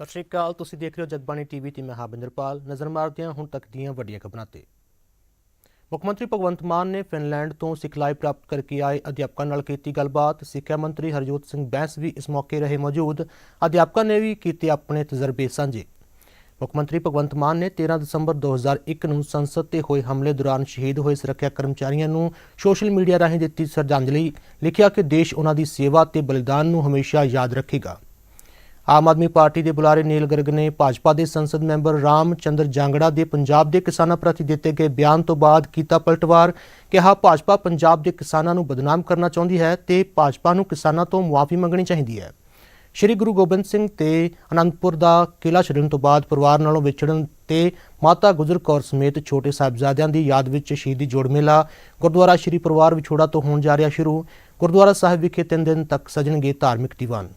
ਸਤਿ ਸ਼੍ਰੀ ਅਕਾਲ, ਤੁਸੀਂ ਦੇਖ ਰਹੇ ਹੋ ਜਗਬਾਣੀ ਟੀਵੀ ਤੇ ਮੈਂ ਹਾਬਿੰਦਰਪਾਲ ਨਜ਼ਰ ਮਾਰਦੇ ਹਾਂ ਹੁਣ ਤੱਕ ਦੀਆਂ ਵੱਡੀਆਂ ਖਬਰਾਂ ਤੇ। ਮੁੱਖ ਮੰਤਰੀ ਭਗਵੰਤ ਮਾਨ ਨੇ ਫਿਨਲੈਂਡ ਤੋਂ ਸਿਖਲਾਈ ਪ੍ਰਾਪਤ ਕਰਕੇ ਆਏ ਅਧਿਆਪਕਾਂ ਨਾਲ ਕੀਤੀ ਗੱਲਬਾਤ। ਸਿੱਖਿਆ ਮੰਤਰੀ ਹਰਜੋਤ ਸਿੰਘ ਬੈਂਸ ਵੀ ਇਸ ਮੌਕੇ ਰਹੇ ਮੌਜੂਦ। ਅਧਿਆਪਕਾਂ ਨੇ ਵੀ ਕੀਤੇ ਆਪਣੇ ਤਜਰਬੇ ਸਾਂਝੇ। ਮੁੱਖ ਮੰਤਰੀ ਭਗਵੰਤ ਮਾਨ ਨੇ 13 ਦਸੰਬਰ 2001 ਨੂੰ ਸੰਸਦ ਤੇ ਹੋਏ ਹਮਲੇ ਦੌਰਾਨ ਸ਼ਹੀਦ ਹੋਏ ਸੁਰੱਖਿਆ ਕਰਮਚਾਰੀਆਂ ਨੂੰ ਸੋਸ਼ਲ ਮੀਡੀਆ ਰਾਹੀਂ ਦਿੱਤੀ ਸ਼ਰਧਾਂਜਲੀ। ਲਿਖਿਆ ਕਿ ਦੇਸ਼ ਉਹਨਾਂ ਦੀ ਸੇਵਾ ਤੇ ਬਲੀਦਾਨ ਨੂੰ ਹਮੇਸ਼ਾ ਯਾਦ ਰੱਖੇਗਾ। ਆਮ ਆਦਮੀ ਪਾਰਟੀ ਦੇ ਬੁਲਾਰੇ ਨੀਲ ਗਰਗ ਨੇ ਭਾਜਪਾ ਦੇ ਸੰਸਦ ਮੈਂਬਰ ਰਾਮ ਚੰਦਰ ਜਾਂਗੜਾ ਦੇ ਪੰਜਾਬ ਦੇ ਕਿਸਾਨਾਂ ਪ੍ਰਤੀ ਦਿੱਤੇ ਗਏ ਬਿਆਨ ਤੋਂ ਬਾਅਦ ਕੀਤਾ ਪਲਟਵਾਰ। ਕਿਹਾ, ਭਾਜਪਾ ਪੰਜਾਬ ਦੇ ਕਿਸਾਨਾਂ ਨੂੰ ਬਦਨਾਮ ਕਰਨਾ ਚਾਹੁੰਦੀ ਹੈ ਤੇ ਭਾਜਪਾ ਨੂੰ ਕਿਸਾਨਾਂ ਤੋਂ ਮੁਆਫੀ ਮੰਗਣੀ ਚਾਹੀਦੀ ਹੈ। ਸ਼੍ਰੀ ਗੁਰੂ ਗੋਬਿੰਦ ਸਿੰਘ ਤੇ ਅਨੰਦਪੁਰ ਦਾ ਕਿਲਾ ਛੱਡਣ ਤੋਂ ਬਾਅਦ ਪਰਿਵਾਰ ਨਾਲੋਂ ਵਿਛੜਨ ਤੇ ਮਾਤਾ ਗੁਜਰ ਕੌਰ ਸਮੇਤ ਛੋਟੇ ਸਾਹਿਬਜ਼ਾਦਿਆਂ ਦੀ ਯਾਦ ਵਿੱਚ ਸ਼ਹੀਦੀ ਜੋੜ ਮੇਲਾ ਗੁਰਦੁਆਰਾ ਸ਼੍ਰੀ ਪਰਿਵਾਰ ਵਿਛੋੜਾ ਤੋਂ ਹੋਣ ਜਾ ਰਿਹਾ ਸ਼ੁਰੂ। ਗੁਰਦੁਆਰਾ ਸਾਹਿਬ ਵਿਖੇ ਤਿੰਨ ਦਿਨ ਤੱਕ ਸਜਣਗੇ ਧਾਰਮਿਕ ਦੀਵਾਨ।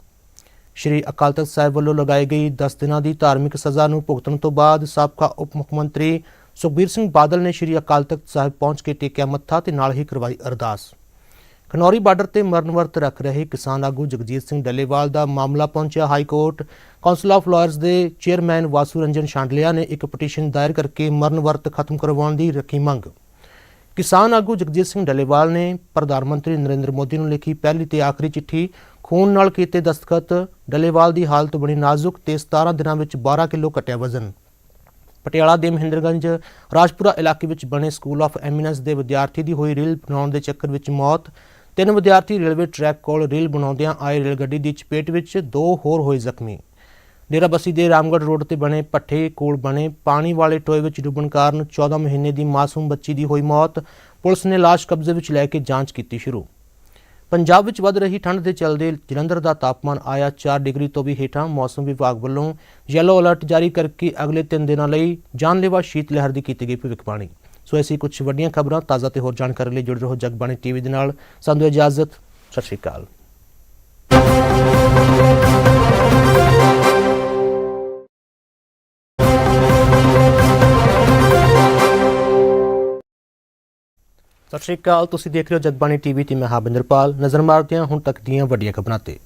ਸ਼੍ਰੀ ਅਕਾਲ ਤਖਤ ਸਾਹਿਬ ਵੱਲੋਂ ਲਗਾਈ ਗਈ 10 ਦਿਨਾਂ ਦੀ ਧਾਰਮਿਕ ਸਜ਼ਾ ਨੂੰ ਭੁਗਤਣ ਤੋਂ ਬਾਅਦ ਸਾਬਕਾ ਉਪ ਮੁੱਖ ਮੰਤਰੀ ਸੁਖਬੀਰ ਸਿੰਘ ਬਾਦਲ ਨੇ ਸ਼੍ਰੀ ਅਕਾਲ ਤਖਤ ਸਾਹਿਬ ਪਹੁੰਚ ਕੇ ਟੇਕਿਆ ਮੱਥਾ ਤੇ ਨਾਲ ਹੀ ਕਰਵਾਈ ਅਰਦਾਸ। ਖਨੌਰੀ ਬਾਰਡਰ ਤੇ ਮਰਨ ਵਰਤ ਰੱਖ ਰਹੇ ਕਿਸਾਨ ਆਗੂ ਜਗਜੀਤ ਸਿੰਘ ਡੱਲੇਵਾਲ ਦਾ ਮਾਮਲਾ ਪਹੁੰਚਿਆ high court council of lawyers ਦੇ ਚੇਅਰਮੈਨ ਵਾਸੂ ਰੰਜਨ ਸ਼ਾਂਡਲਿਆ ਨੇ ਇੱਕ ਪਟੀਸ਼ਨ ਦਾਇਰ ਕਰਕੇ ਮਰਨ ਵਰਤ ਖਤਮ ਕਰਵਾਉਣ ਦੀ ਰੱਖੀ ਮੰਗ। ਕਿਸਾਨ ਆਗੂ ਜਗਜੀਤ ਸਿੰਘ ਡੱਲੇਵਾਲ ਨੇ ਪ੍ਰਧਾਨ ਮੰਤਰੀ ਨਰਿੰਦਰ ਮੋਦੀ ਨੂੰ ਲਿਖੀ ਪਹਿਲੀ ਤੇ ਆਖਰੀ ਚਿੱਠੀ ਖੂਨ ਨਾਲ ਕੀਤੇ ਦਸਤਖਤ, ਡੱਲੇਵਾਲ ਦੀ ਹਾਲਤ ਬਣੀ ਨਾਜ਼ੁਕ ਤੇ 17 ਦਿਨਾਂ ਵਿੱਚ 12 ਕਿਲੋ ਘਟਿਆ ਵਜ਼ਨ। ਪਟਿਆਲਾ ਦੇ ਮਹਿੰਦਰਗੰਜ, ਰਾਜਪੁਰਾ ਇਲਾਕੇ ਵਿੱਚ ਬਣੇ ਸਕੂਲ ਆਫ ਐਮੀਨੈਂਸ ਦੇ ਵਿਦਿਆਰਥੀ ਦੀ ਹੋਈ ਰੇਲ ਬਣਾਉਣ ਦੇ ਚੱਕਰ ਵਿੱਚ ਮੌਤ। ਤਿੰਨ ਵਿਦਿਆਰਥੀ ਰੇਲਵੇ ਟਰੈਕ ਕੋਲ ਰੇਲ ਬਣਾਉਂਦਿਆਂ ਆਏ ਰੇਲ ਗੱਡੀ ਦੀ ਚਪੇਟ ਵਿੱਚ ਦੋ ਹੋਰ ਹੋਏ ਜ਼ਖਮੀ। ਡੇਰਾਬੱਸੀ ਦੇ ਰਾਮਗੜ੍ਹ ਰੋਡ ਤੇ ਬਣੇ ਪੱਠੇ ਕੋਲ ਬਣੇ ਪਾਣੀ ਵਾਲੇ ਟੋਏ ਵਿੱਚ ਡੁੱਬਣ ਕਾਰਨ 14 ਮਹੀਨੇ ਦੀ ਮਾਸੂਮ ਬੱਚੀ ਦੀ ਹੋਈ ਮੌਤ। ਪੁਲਿਸ ਨੇ ਲਾਸ਼ ਕਬਜ਼ੇ ਵਿੱਚ ਲੈ ਕੇ ਜਾਂਚ ਕੀਤੀ ਸ਼ੁਰੂ। ਪੰਜਾਬ ਵਿੱਚ ਵੱਧ ਰਹੀ ਠੰਡ ਦੇ ਚਲਦੇ ਜਲੰਧਰ ਦਾ ਤਾਪਮਾਨ ਆਇਆ 4 ਡਿਗਰੀ ਤੋਂ ਵੀ ਹੇਠਾਂ। ਮੌਸਮ ਵਿਭਾਗ ਵੱਲੋਂ ਯੈਲੋ ਅਲਰਟ ਜਾਰੀ ਕਰਕੇ ਅਗਲੇ 3 ਦਿਨਾਂ ਲਈ ਜਾਨਲੇਵਾ ਸ਼ੀਤ ਲਹਿਰ ਦੀ ਕੀਤੀ ਗਈ ਭਵਿੱਖਬਾਣੀ ਸੋ ਐਸੀ ਕੁਝ ਵੱਡੀਆਂ ਖਬਰਾਂ ਤਾਜ਼ਾ ਤੇ ਹੋਰ ਜਾਣਕਾਰੀ ਲਈ ਜੁੜੇ ਰਹੋ ਜਗਬਾਣੀ ਟੀਵੀ ਦੇ ਨਾਲ। ਸਾਨੂੰ ਇਜਾਜ਼ਤ, ਸਤਿ ਸ਼੍ਰੀ ਅਕਾਲ। ਸਤਿ ਸ਼੍ਰੀ ਅਕਾਲ, ਤੁਸੀਂ ਦੇਖ ਰਹੇ ਹੋ ਜਗਬਾਣੀ ਟੀਵੀ ਤੇ ਮੈਂ ਹਾਬਿੰਦਰਪਾਲ ਨਜ਼ਰ ਮਾਰਦੇ ਹਾਂ ਹੁਣ ਤੱਕ ਦੀਆਂ ਵੱਡੀਆਂ ਖਬਰਾਂ ਤੇ।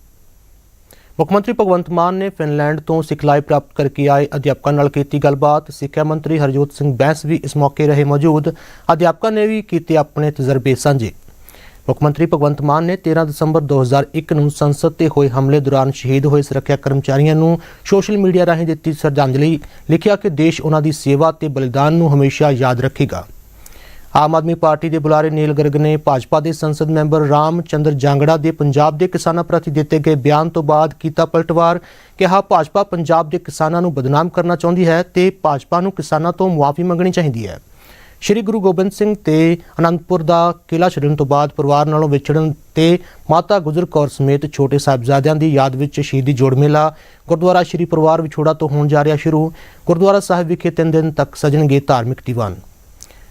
ਮੁੱਖ ਮੰਤਰੀ ਭਗਵੰਤ ਮਾਨ ਨੇ ਫਿਨਲੈਂਡ ਤੋਂ ਸਿਖਲਾਈ ਪ੍ਰਾਪਤ ਕਰਕੇ ਆਏ ਅਧਿਆਪਕਾਂ ਨਾਲ ਕੀਤੀ ਗੱਲਬਾਤ। ਸਿੱਖਿਆ ਮੰਤਰੀ ਹਰਜੋਤ ਸਿੰਘ ਬੈਂਸ ਵੀ ਇਸ ਮੌਕੇ ਰਹੇ ਮੌਜੂਦ। ਅਧਿਆਪਕਾਂ ਨੇ ਵੀ ਕੀਤੇ ਆਪਣੇ ਤਜਰਬੇ ਸਾਂਝੇ। ਮੁੱਖ ਮੰਤਰੀ ਭਗਵੰਤ ਮਾਨ ਨੇ 13 ਦਸੰਬਰ 2001 ਨੂੰ ਸੰਸਦ ਤੇ ਹੋਏ ਹਮਲੇ ਦੌਰਾਨ ਸ਼ਹੀਦ ਹੋਏ ਸੁਰੱਖਿਆ ਕਰਮਚਾਰੀਆਂ ਨੂੰ ਸੋਸ਼ਲ ਮੀਡੀਆ ਰਾਹੀਂ ਦਿੱਤੀ ਸ਼ਰਧਾਂਜਲੀ। ਲਿਖਿਆ ਕਿ ਦੇਸ਼ ਉਹਨਾਂ ਦੀ ਸੇਵਾ ਤੇ ਬਲੀਦਾਨ ਨੂੰ ਹਮੇਸ਼ਾ ਯਾਦ ਰੱਖੇਗਾ। ਆਮ ਆਦਮੀ ਪਾਰਟੀ ਦੇ ਬੁਲਾਰੇ ਨੀਲ ਗਰਗ ਨੇ ਭਾਜਪਾ ਦੇ ਸੰਸਦ ਮੈਂਬਰ ਰਾਮ ਚੰਦਰ ਜਾਂਗੜਾ ਦੇ ਪੰਜਾਬ ਦੇ ਕਿਸਾਨਾਂ ਪ੍ਰਤੀ ਦਿੱਤੇ ਗਏ ਬਿਆਨ ਤੋਂ ਬਾਅਦ ਕੀਤਾ ਪਲਟਵਾਰ। ਕਿਹਾ, ਭਾਜਪਾ ਪੰਜਾਬ ਦੇ ਕਿਸਾਨਾਂ ਨੂੰ ਬਦਨਾਮ ਕਰਨਾ ਚਾਹੁੰਦੀ ਹੈ ਤੇ ਭਾਜਪਾ ਨੂੰ ਕਿਸਾਨਾਂ ਤੋਂ ਮੁਆਫੀ ਮੰਗਣੀ ਚਾਹੀਦੀ ਹੈ। ਸ਼੍ਰੀ ਗੁਰੂ ਗੋਬਿੰਦ ਸਿੰਘ ਤੇ ਅਨੰਦਪੁਰ ਦਾ ਕਿਲਾ ਛੱਡਣ ਤੋਂ ਬਾਅਦ ਪਰਿਵਾਰ ਨਾਲੋਂ ਵਿਛੜਨ ਤੇ ਮਾਤਾ ਗੁਜਰ ਕੌਰ ਸਮੇਤ ਛੋਟੇ ਸਾਹਿਬਜ਼ਾਦਿਆਂ ਦੀ ਯਾਦ ਵਿੱਚ ਸ਼ਹੀਦੀ ਜੋੜ ਮੇਲਾ, ਗੁਰਦੁਆਰਾ ਸ਼੍ਰੀ ਪਰਿਵਾਰ ਵਿਛੋੜਾ ਤੋਂ ਹੋਣ ਜਾ ਰਿਹਾ ਸ਼ੁਰੂ। ਗੁਰਦੁਆਰਾ ਸਾਹਿਬ ਵਿਖੇ ਤਿੰਨ ਦਿਨ ਤੱਕ ਸਜਣਗੇ ਧਾਰਮਿਕ ਦੀਵਾਨ।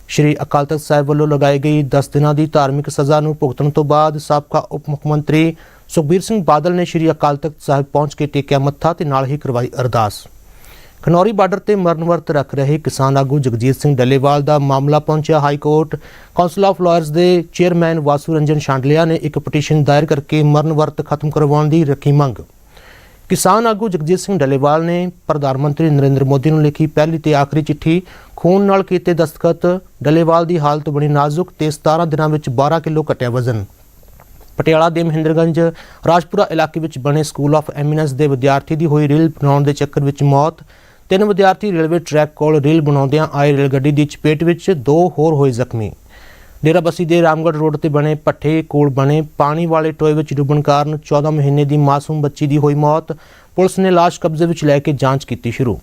ਸ਼੍ਰੀ ਅਕਾਲ ਤਖਤ ਸਾਹਿਬ ਵੱਲੋਂ ਲਗਾਈ ਗਈ 10 ਦਿਨਾਂ ਦੀ ਧਾਰਮਿਕ ਸਜ਼ਾ ਨੂੰ ਭੁਗਤਣ ਤੋਂ ਬਾਅਦ ਸਾਬਕਾ ਉਪ ਮੁੱਖ ਮੰਤਰੀ ਸੁਖਬੀਰ ਸਿੰਘ ਬਾਦਲ ਨੇ ਸ਼੍ਰੀ ਅਕਾਲ ਤਖਤ ਸਾਹਿਬ ਪਹੁੰਚ ਕੇ ਟੇਕਿਆ ਮੱਥਾ ਤੇ ਨਾਲ ਹੀ ਕਰਵਾਈ ਅਰਦਾਸ। ਖਨੌਰੀ ਬਾਰਡਰ ਤੇ ਮਰਨ ਵਰਤ ਰੱਖ ਰਹੇ ਕਿਸਾਨ ਆਗੂ ਜਗਜੀਤ ਸਿੰਘ ਡੱਲੇਵਾਲ ਦਾ ਮਾਮਲਾ ਪਹੁੰਚਿਆ high court council of lawyers ਦੇ ਚੇਅਰਮੈਨ ਵਾਸੂ ਰੰਜਨ ਸ਼ਾਂਡਲਿਆ ਨੇ ਇੱਕ ਪਟੀਸ਼ਨ ਦਾਇਰ ਕਰਕੇ ਮਰਨ ਵਰਤ ਖਤਮ ਕਰਵਾਉਣ ਦੀ ਰੱਖੀ ਮੰਗ। ਕਿਸਾਨ ਆਗੂ ਜਗਜੀਤ ਸਿੰਘ ਡੱਲੇਵਾਲ ਨੇ ਪ੍ਰਧਾਨ ਮੰਤਰੀ ਨਰਿੰਦਰ ਮੋਦੀ ਨੂੰ ਲਿਖੀ ਪਹਿਲੀ ਤੇ ਆਖਰੀ ਚਿੱਠੀ ਖੂਨ ਨਾਲ ਕੀਤੇ ਦਸਤਖਤ। ਡੱਲੇਵਾਲ ਦੀ ਹਾਲਤ ਬੜੀ ਨਾਜ਼ੁਕ ਤੇ 17 ਦਿਨਾਂ ਵਿੱਚ 12 ਕਿਲੋ ਘਟਿਆ ਵਜ਼ਨ। ਪਟਿਆਲਾ ਦੇ ਮਹਿੰਦਰਗੰਜ, ਰਾਜਪੁਰਾ ਇਲਾਕੇ ਵਿੱਚ ਬਣੇ ਸਕੂਲ ਆਫ ਐਮੀਨੈਂਸ ਦੇ ਵਿਦਿਆਰਥੀ ਦੀ ਹੋਈ ਰੇਲ ਬਣਾਉਣ ਦੇ ਚੱਕਰ ਵਿੱਚ ਮੌਤ। ਤਿੰਨ ਵਿਦਿਆਰਥੀ ਰੇਲਵੇ ਟਰੈਕ ਕੋਲ ਰੇਲ ਬਣਾਉਂਦਿਆਂ ਆਏ ਰੇਲ ਗੱਡੀ ਦੀ ਚਪੇਟ ਵਿੱਚ ਦੋ ਹੋਰ ਹੋਏ ਜ਼ਖਮੀ। ਡੇਰਾਬੱਸੀ ਦੇ ਰਾਮਗੜ੍ਹ ਰੋਡ ਤੇ ਬਣੇ ਪੱਠੇ ਕੋਲ ਬਣੇ ਪਾਣੀ ਵਾਲੇ ਟੋਏ ਵਿੱਚ ਡੁੱਬਣ ਕਾਰਨ 14 ਮਹੀਨੇ ਦੀ ਮਾਸੂਮ ਬੱਚੀ ਦੀ ਹੋਈ ਮੌਤ, ਪੁਲਿਸ ਨੇ ਲਾਸ਼ ਕਬਜ਼ੇ ਵਿੱਚ ਲੈ ਕੇ ਜਾਂਚ ਕੀਤੀ ਸ਼ੁਰੂ।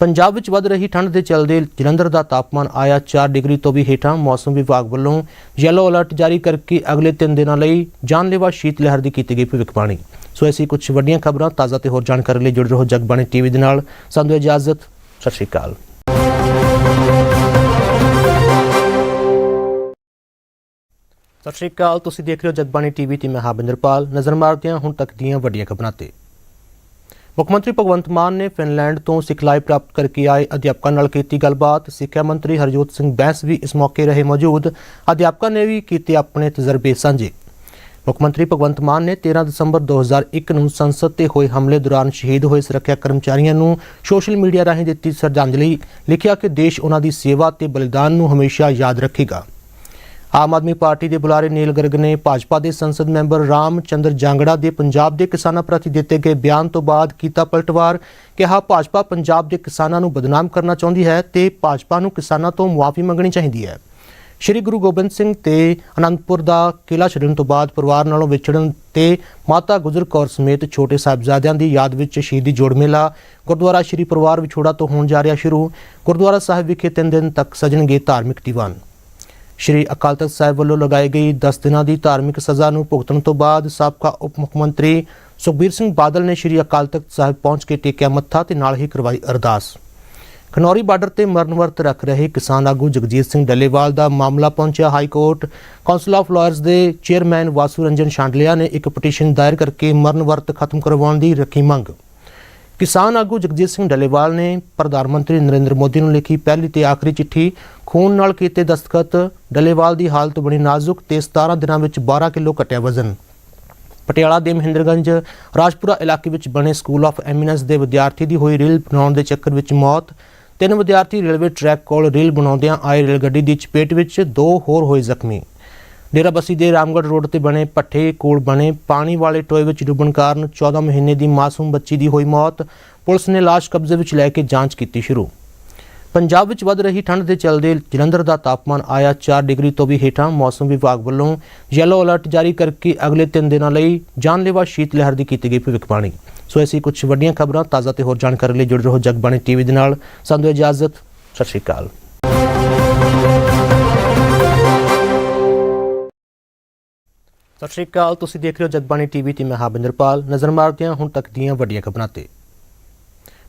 ਪੰਜਾਬ ਵਿੱਚ ਵੱਧ ਰਹੀ ਠੰਡ ਦੇ ਚਲਦੇ ਜਲੰਧਰ ਦਾ ਤਾਪਮਾਨ ਆਇਆ 4 ਡਿਗਰੀ ਤੋਂ ਵੀ ਹੇਠਾਂ। ਮੌਸਮ ਵਿਭਾਗ ਵੱਲੋਂ ਯੈਲੋ ਅਲਰਟ ਜਾਰੀ ਕਰਕੇ ਅਗਲੇ 3 ਦਿਨਾਂ ਲਈ ਜਾਨਲੇਵਾ ਸ਼ੀਤ ਲਹਿਰ ਦੀ ਕੀਤੀ ਗਈ ਭਵਿੱਖਬਾਣੀ ਸੋ ਐਸੀ ਕੁਝ ਵੱਡੀਆਂ ਖਬਰਾਂ, ਤਾਜ਼ਾ ਤੇ ਹੋਰ ਜਾਣਕਾਰੀ ਲਈ ਜੁੜੇ ਰਹੋ ਜਗਬਾਣੀ ਟੀਵੀ ਦੇ ਨਾਲ। ਸਾਨੂੰ ਇਜਾਜ਼ਤ, ਸਤਿ ਸ਼੍ਰੀ ਅਕਾਲ। ਸਤਿ ਸ਼੍ਰੀ ਅਕਾਲ, ਤੁਸੀਂ ਦੇਖ ਰਹੇ ਹੋ ਜਗਬਾਣੀ ਟੀਵੀ ਤੇ ਮੈਂ ਹਾਬਿੰਦਰਪਾਲ ਨਜ਼ਰ ਮਾਰਦੇ ਹਾਂ ਹੁਣ ਤੱਕ ਦੀਆਂ ਵੱਡੀਆਂ ਖਬਰਾਂ ਤੇ। ਮੁੱਖ ਮੰਤਰੀ ਭਗਵੰਤ ਮਾਨ ਨੇ ਫਿਨਲੈਂਡ ਤੋਂ ਸਿਖਲਾਈ ਪ੍ਰਾਪਤ ਕਰਕੇ ਆਏ ਅਧਿਆਪਕਾਂ ਨਾਲ ਕੀਤੀ ਗੱਲਬਾਤ। ਸਿੱਖਿਆ ਮੰਤਰੀ ਹਰਜੋਤ ਸਿੰਘ ਬੈਂਸ ਵੀ ਇਸ ਮੌਕੇ ਰਹੇ ਮੌਜੂਦ। ਅਧਿਆਪਕਾਂ ਨੇ ਵੀ ਕੀਤੇ ਆਪਣੇ ਤਜਰਬੇ ਸਾਂਝੇ। ਮੁੱਖ ਮੰਤਰੀ ਭਗਵੰਤ ਮਾਨ ਨੇ 13 ਦਸੰਬਰ 2001 ਨੂੰ ਸੰਸਦ ਤੇ ਹੋਏ ਹਮਲੇ ਦੌਰਾਨ ਸ਼ਹੀਦ ਹੋਏ ਸੁਰੱਖਿਆ ਕਰਮਚਾਰੀਆਂ ਨੂੰ ਸੋਸ਼ਲ ਮੀਡੀਆ ਰਾਹੀਂ ਦਿੱਤੀ ਸ਼ਰਧਾਂਜਲੀ। ਲਿਖਿਆ ਕਿ ਦੇਸ਼ ਉਹਨਾਂ ਦੀ ਸੇਵਾ ਤੇ ਬਲੀਦਾਨ ਨੂੰ ਹਮੇਸ਼ਾ ਯਾਦ ਰੱਖੇਗਾ। ਆਮ ਆਦਮੀ ਪਾਰਟੀ ਦੇ ਬੁਲਾਰੇ ਨੀਲ ਗਰਗ ਨੇ ਭਾਜਪਾ ਦੇ ਸੰਸਦ ਮੈਂਬਰ ਰਾਮ ਚੰਦਰ ਜਾਂਗੜਾ ਦੇ ਪੰਜਾਬ ਦੇ ਕਿਸਾਨਾਂ ਪ੍ਰਤੀ ਦਿੱਤੇ ਗਏ ਬਿਆਨ ਤੋਂ ਬਾਅਦ ਕੀਤਾ ਪਲਟਵਾਰ। ਕਿਹਾ ਭਾਜਪਾ ਪੰਜਾਬ ਦੇ ਕਿਸਾਨਾਂ ਨੂੰ ਬਦਨਾਮ ਕਰਨਾ ਚਾਹੁੰਦੀ ਹੈ ਤੇ ਭਾਜਪਾ ਨੂੰ ਕਿਸਾਨਾਂ ਤੋਂ ਮੁਆਫੀ ਮੰਗਣੀ ਚਾਹੀਦੀ ਹੈ। ਸ਼੍ਰੀ ਗੁਰੂ ਗੋਬਿੰਦ ਸਿੰਘ ਤੇ ਅਨੰਦਪੁਰ ਦਾ ਕਿਲਾ ਛੱਡਣ ਤੋਂ ਬਾਅਦ ਪਰਿਵਾਰ ਨਾਲੋਂ ਵਿਛੜਨ ਤੇ ਮਾਤਾ ਗੁਜਰ ਕੌਰ ਸਮੇਤ ਛੋਟੇ ਸਾਹਿਬਜ਼ਾਦਿਆਂ ਦੀ ਯਾਦ ਵਿੱਚ ਸ਼ਹੀਦੀ ਜੋੜ ਮੇਲਾ, ਗੁਰਦੁਆਰਾ ਸ਼੍ਰੀ ਪਰਿਵਾਰ ਵਿਛੋੜਾ ਤੋਂ ਹੋਣ ਜਾ ਰਿਹਾ ਸ਼ੁਰੂ। ਗੁਰਦੁਆਰਾ ਸਾਹਿਬ ਵਿਖੇ ਤਿੰਨ ਦਿਨ ਤੱਕ ਸਜਣਗੇ ਧਾਰਮਿਕ ਦੀਵਾਨ। ਸ਼੍ਰੀ ਅਕਾਲ ਤਖਤ ਸਾਹਿਬ ਵੱਲੋਂ ਲਗਾਈ ਗਈ 10 ਦਿਨਾਂ ਦੀ ਧਾਰਮਿਕ ਸਜ਼ਾ ਨੂੰ ਭੁਗਤਣ ਤੋਂ ਬਾਅਦ ਸਾਬਕਾ ਉਪ ਮੁੱਖ ਮੰਤਰੀ ਸੁਖਬੀਰ ਸਿੰਘ ਬਾਦਲ ਨੇ ਸ਼੍ਰੀ ਅਕਾਲ ਤਖਤ ਸਾਹਿਬ ਪਹੁੰਚ ਕੇ ਟੇਕਿਆ ਮੱਥਾ ਤੇ ਨਾਲ ਹੀ ਕਰਵਾਈ ਅਰਦਾਸ। ਖਨੌਰੀ ਬਾਰਡਰ ਤੇ ਮਰਨ ਵਰਤ ਰੱਖ ਰਹੇ ਕਿਸਾਨ ਆਗੂ ਜਗਜੀਤ ਸਿੰਘ ਡੱਲੇਵਾਲ ਦਾ ਮਾਮਲਾ ਪਹੁੰਚਿਆ high court council of lawyers ਦੇ ਚੇਅਰਮੈਨ ਵਾਸੂ ਰੰਜਨ ਸ਼ਾਂਡਲਿਆ ਨੇ ਇੱਕ ਪਟੀਸ਼ਨ ਦਾਇਰ ਕਰਕੇ ਮਰਨ ਵਰਤ ਖਤਮ ਕਰਵਾਉਣ ਦੀ ਰੱਖੀ ਮੰਗ। ਕਿਸਾਨ ਆਗੂ ਜਗਜੀਤ ਸਿੰਘ ਡੱਲੇਵਾਲ ਨੇ ਪ੍ਰਧਾਨ ਮੰਤਰੀ ਨਰਿੰਦਰ ਮੋਦੀ ਨੂੰ ਲਿਖੀ ਪਹਿਲੀ ਤੇ ਆਖਰੀ ਚਿੱਠੀ ਖੂਨ ਨਾਲ ਕੀਤੇ ਦਸਤਖਤ। ਡੱਲੇਵਾਲ ਦੀ ਹਾਲਤ ਬਣੀ ਨਾਜ਼ੁਕ ਤੇ 17 ਦਿਨਾਂ ਵਿੱਚ 12 ਕਿਲੋ ਘਟਿਆ ਵਜ਼ਨ। ਪਟਿਆਲਾ ਦੇ ਮਹਿੰਦਰਗੰਜ ਰਾਜਪੁਰਾ ਇਲਾਕੇ ਵਿੱਚ ਬਣੇ ਸਕੂਲ ਆਫ ਐਮੀਨੈਂਸ ਦੇ ਵਿਦਿਆਰਥੀ ਦੀ ਹੋਈ ਰੀਲ ਬਣਾਉਣ ਦੇ ਚੱਕਰ ਵਿੱਚ ਮੌਤ। ਤਿੰਨ ਵਿਦਿਆਰਥੀ ਰੇਲਵੇ ਟਰੈਕ ਕੋਲ ਰੀਲ ਬਣਾਉਂਦਿਆਂ ਆਏ ਰੇਲ ਗੱਡੀ ਦੀ ਚਪੇਟ ਵਿੱਚ ਦੋ ਹੋਰ ਹੋਏ ਜ਼ਖਮੀ। ਡੇਰਾਬੱਸੀ ਦੇ ਰਾਮਗੜ੍ਹ ਰੋਡ ਤੇ ਬਣੇ ਪੱਠੇ ਕੋਲ ਬਣੇ ਪਾਣੀ ਵਾਲੇ ਟੋਏ ਵਿੱਚ ਡੁੱਬਣ ਕਾਰਨ 14 ਮਹੀਨੇ ਦੀ ਮਾਸੂਮ ਬੱਚੀ ਦੀ ਹੋਈ ਮੌਤ। ਪੁਲਿਸ ਨੇ ਲਾਸ਼ ਕਬਜ਼ੇ ਵਿੱਚ ਲੈ ਕੇ ਜਾਂਚ ਕੀਤੀ ਸ਼ੁਰੂ। ਪੰਜਾਬ ਵਿੱਚ ਵੱਧ ਰਹੀ ਠੰਡ ਦੇ ਚਲਦੇ ਜਲੰਧਰ ਦਾ ਤਾਪਮਾਨ ਆਇਆ 4 ਡਿਗਰੀ ਤੋਂ ਵੀ ਹੇਠਾਂ। ਮੌਸਮ ਵਿਭਾਗ ਵੱਲੋਂ ਯੈਲੋ ਅਲਰਟ ਜਾਰੀ ਕਰਕੇ ਅਗਲੇ 3 ਦਿਨਾਂ ਲਈ ਜਾਨਲੇਵਾ ਸ਼ੀਤ ਲਹਿਰ ਦੀ ਕੀਤੀ ਗਈ ਭਵਿੱਖਬਾਣੀ ਸੋ ਐਸੀ ਕੁਝ ਵੱਡੀਆਂ ਖਬਰਾਂ, ਤਾਜ਼ਾ ਤੇ ਹੋਰ ਜਾਣਕਾਰੀ ਲਈ ਜੁੜੇ ਰਹੋ ਜਗਬਾਣੀ ਟੀਵੀ ਦੇ ਨਾਲ। ਸਾਨੂੰ ਇਜਾਜ਼ਤ, ਸਤਿ ਸ਼੍ਰੀ ਅਕਾਲ। ਸਤਿ ਸ਼੍ਰੀ ਅਕਾਲ, ਤੁਸੀਂ ਦੇਖ ਰਹੇ ਹੋ ਜਗਬਾਣੀ ਟੀਵੀ ਤੇ ਮੈਂ ਹਾਬਿੰਦਰਪਾਲ ਨਜ਼ਰ ਮਾਰਦੇ ਹਾਂ ਹੁਣ ਤੱਕ ਦੀਆਂ ਵੱਡੀਆਂ ਖਬਰਾਂ ਤੇ।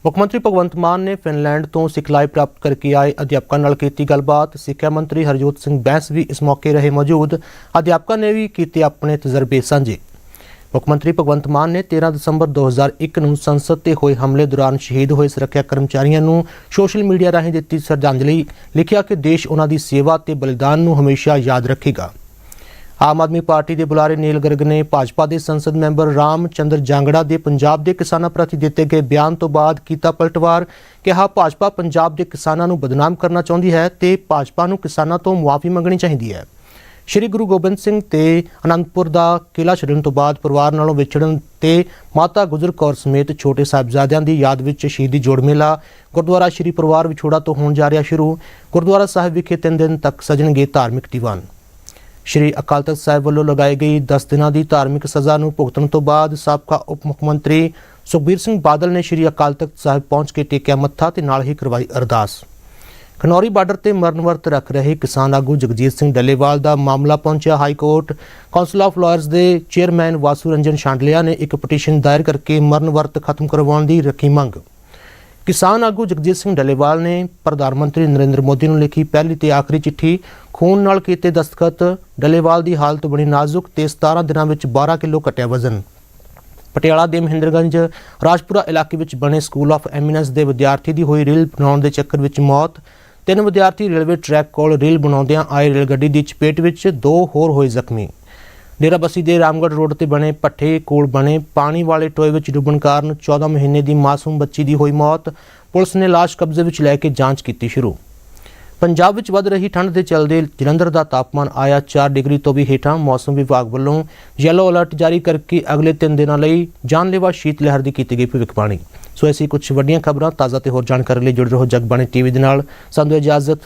ਮੁੱਖ ਮੰਤਰੀ ਭਗਵੰਤ ਮਾਨ ਨੇ ਫਿਨਲੈਂਡ ਤੋਂ ਸਿਖਲਾਈ ਪ੍ਰਾਪਤ ਕਰਕੇ ਆਏ ਅਧਿਆਪਕਾਂ ਨਾਲ ਕੀਤੀ ਗੱਲਬਾਤ। ਸਿੱਖਿਆ ਮੰਤਰੀ ਹਰਜੋਤ ਸਿੰਘ ਬੈਂਸ ਵੀ ਇਸ ਮੌਕੇ ਰਹੇ ਮੌਜੂਦ। ਅਧਿਆਪਕਾਂ ਨੇ ਵੀ ਕੀਤੇ ਆਪਣੇ ਤਜਰਬੇ ਸਾਂਝੇ। ਮੁੱਖ ਮੰਤਰੀ ਭਗਵੰਤ ਮਾਨ ਨੇ 13 ਦਸੰਬਰ 2001 ਨੂੰ ਸੰਸਦ ਤੇ ਹੋਏ ਹਮਲੇ ਦੌਰਾਨ ਸ਼ਹੀਦ ਹੋਏ ਸੁਰੱਖਿਆ ਕਰਮਚਾਰੀਆਂ ਨੂੰ ਸੋਸ਼ਲ ਮੀਡੀਆ ਰਾਹੀਂ ਦਿੱਤੀ ਸ਼ਰਧਾਂਜਲੀ। ਲਿਖਿਆ ਕਿ ਦੇਸ਼ ਉਹਨਾਂ ਦੀ ਸੇਵਾ ਤੇ ਬਲੀਦਾਨ ਨੂੰ ਹਮੇਸ਼ਾ ਯਾਦ ਰੱਖੇਗਾ। ਆਮ ਆਦਮੀ ਪਾਰਟੀ ਦੇ ਬੁਲਾਰੇ ਨੀਲ ਗਰਗ ਨੇ ਭਾਜਪਾ ਦੇ ਸੰਸਦ ਮੈਂਬਰ ਰਾਮ ਚੰਦਰ ਜਾਂਗੜਾ ਦੇ ਪੰਜਾਬ ਦੇ ਕਿਸਾਨਾਂ ਪ੍ਰਤੀ ਦਿੱਤੇ ਗਏ ਬਿਆਨ ਤੋਂ ਬਾਅਦ ਕੀਤਾ ਪਲਟਵਾਰ। ਕਿਹਾ, ਭਾਜਪਾ ਪੰਜਾਬ ਦੇ ਕਿਸਾਨਾਂ ਨੂੰ ਬਦਨਾਮ ਕਰਨਾ ਚਾਹੁੰਦੀ ਹੈ ਤੇ ਭਾਜਪਾ ਨੂੰ ਕਿਸਾਨਾਂ ਤੋਂ ਮੁਆਫੀ ਮੰਗਣੀ ਚਾਹੀਦੀ ਹੈ। ਸ਼੍ਰੀ ਗੁਰੂ ਗੋਬਿੰਦ ਸਿੰਘ ਤੇ ਅਨੰਦਪੁਰ ਦਾ ਕਿਲਾ ਛੱਡਣ ਤੋਂ ਬਾਅਦ ਪਰਿਵਾਰ ਨਾਲੋਂ ਵਿਛੜਨ ਤੇ ਮਾਤਾ ਗੁਜਰ ਕੌਰ ਸਮੇਤ ਛੋਟੇ ਸਾਹਿਬਜ਼ਾਦਿਆਂ ਦੀ ਯਾਦ ਵਿੱਚ ਸ਼ਹੀਦੀ ਜੋੜ ਮੇਲਾ, ਗੁਰਦੁਆਰਾ ਸ਼੍ਰੀ ਪਰਿਵਾਰ ਵਿਛੋੜਾ ਤੋਂ ਹੋਣ ਜਾ ਰਿਹਾ ਸ਼ੁਰੂ। ਗੁਰਦੁਆਰਾ ਸਾਹਿਬ ਵਿਖੇ ਤਿੰਨ ਦਿਨ ਤੱਕ ਸਜਣਗੇ ਧਾਰਮਿਕ ਦੀਵਾਨ। ਸ਼੍ਰੀ ਅਕਾਲ ਤਖਤ ਸਾਹਿਬ ਵੱਲੋਂ ਲਗਾਈ ਗਈ 10 ਦਿਨਾਂ ਦੀ ਧਾਰਮਿਕ ਸਜ਼ਾ ਨੂੰ ਭੁਗਤਣ ਤੋਂ ਬਾਅਦ ਸਾਬਕਾ ਉਪ ਮੁੱਖ ਮੰਤਰੀ ਸੁਖਬੀਰ ਸਿੰਘ ਬਾਦਲ ਨੇ ਸ਼੍ਰੀ ਅਕਾਲ ਤਖਤ ਸਾਹਿਬ ਪਹੁੰਚ ਕੇ ਟੇਕਿਆ ਮੱਥਾ ਤੇ ਨਾਲ ਹੀ ਕਰਵਾਈ ਅਰਦਾਸ। ਖਨੌਰੀ ਬਾਰਡਰ ਤੇ ਮਰਨ ਵਰਤ ਰੱਖ ਰਹੇ ਕਿਸਾਨ ਆਗੂ ਜਗਜੀਤ ਸਿੰਘ ਡੱਲੇਵਾਲ ਦਾ ਮਾਮਲਾ ਪਹੁੰਚਿਆ high court council of lawyers ਦੇ ਚੇਅਰਮੈਨ ਵਾਸੂ ਰੰਜਨ ਸ਼ਾਂਡਲਿਆ ਨੇ ਇੱਕ ਪਟੀਸ਼ਨ ਦਾਇਰ ਕਰਕੇ ਮਰਨ ਵਰਤ ਖਤਮ ਕਰਵਾਉਣ ਦੀ ਰੱਖੀ ਮੰਗ। ਕਿਸਾਨ ਆਗੂ ਜਗਜੀਤ ਸਿੰਘ ਡੱਲੇਵਾਲ ਨੇ ਪ੍ਰਧਾਨ ਮੰਤਰੀ ਨਰਿੰਦਰ ਮੋਦੀ ਨੂੰ ਲਿਖੀ ਪਹਿਲੀ ਤੇ ਆਖਰੀ ਚਿੱਠੀ ਖੂਨ ਨਾਲ ਕੀਤੇ ਦਸਤਖਤ। ਡੱਲੇਵਾਲ ਦੀ ਹਾਲਤ ਬਣੀ ਨਾਜ਼ੁਕ ਤੇ 17 ਦਿਨਾਂ ਵਿੱਚ 12 ਕਿਲੋ ਘਟਿਆ ਵਜ਼ਨ। ਪਟਿਆਲਾ ਦੇ ਮਹਿੰਦਰਗੰਜ, ਰਾਜਪੁਰਾ ਇਲਾਕੇ ਵਿੱਚ ਬਣੇ ਸਕੂਲ ਆਫ ਐਮੀਨੈਂਸ ਦੇ ਵਿਦਿਆਰਥੀ ਦੀ ਹੋਈ ਰੇਲ ਬਣਾਉਣ ਦੇ ਚੱਕਰ ਵਿੱਚ ਮੌਤ। ਤਿੰਨ ਵਿਦਿਆਰਥੀ ਰੇਲਵੇ ਟਰੈਕ ਕੋਲ ਰੇਲ ਬਣਾਉਂਦਿਆਂ ਆਏ ਰੇਲ ਗੱਡੀ ਦੀ ਚਪੇਟ ਵਿੱਚ ਦੋ ਹੋਰ ਹੋਏ ਜ਼ਖਮੀ। ਡੇਰਾਬੱਸੀ ਦੇ ਰਾਮਗੜ੍ਹ ਰੋਡ ਤੇ ਬਣੇ ਪੱਠੇ ਕੋਲ ਬਣੇ ਪਾਣੀ ਵਾਲੇ ਟੋਏ ਵਿੱਚ ਡੁੱਬਣ ਕਾਰਨ 14 ਮਹੀਨੇ ਦੀ ਮਾਸੂਮ ਬੱਚੀ ਦੀ ਹੋਈ ਮੌਤ, ਪੁਲਿਸ ਨੇ ਲਾਸ਼ ਕਬਜ਼ੇ ਵਿੱਚ ਲੈ ਕੇ ਜਾਂਚ ਕੀਤੀ ਸ਼ੁਰੂ। ਪੰਜਾਬ ਵਿੱਚ ਵੱਧ ਰਹੀ ਠੰਡ ਦੇ ਚਲਦੇ ਜਲੰਧਰ ਦਾ ਤਾਪਮਾਨ ਆਇਆ 4 ਡਿਗਰੀ ਤੋਂ ਵੀ ਹੇਠਾਂ। ਮੌਸਮ ਵਿਭਾਗ ਵੱਲੋਂ ਯੈਲੋ ਅਲਰਟ ਜਾਰੀ ਕਰਕੇ ਅਗਲੇ 3 ਦਿਨਾਂ ਲਈ ਜਾਨਲੇਵਾ ਸ਼ੀਤ ਲਹਿਰ ਦੀ ਕੀਤੀ ਗਈ ਭਵਿੱਖਬਾਣੀ ਸੋ ਐਸੀ ਕੁਝ ਵੱਡੀਆਂ ਖਬਰਾਂ, ਤਾਜ਼ਾ ਤੇ ਹੋਰ ਜਾਣਕਾਰੀ ਲਈ ਜੁੜੇ ਰਹੋ ਜਗਬਾਣੀ ਟੀਵੀ ਦੇ ਨਾਲ। ਸਾਨੂੰ ਇਜਾਜ਼ਤ।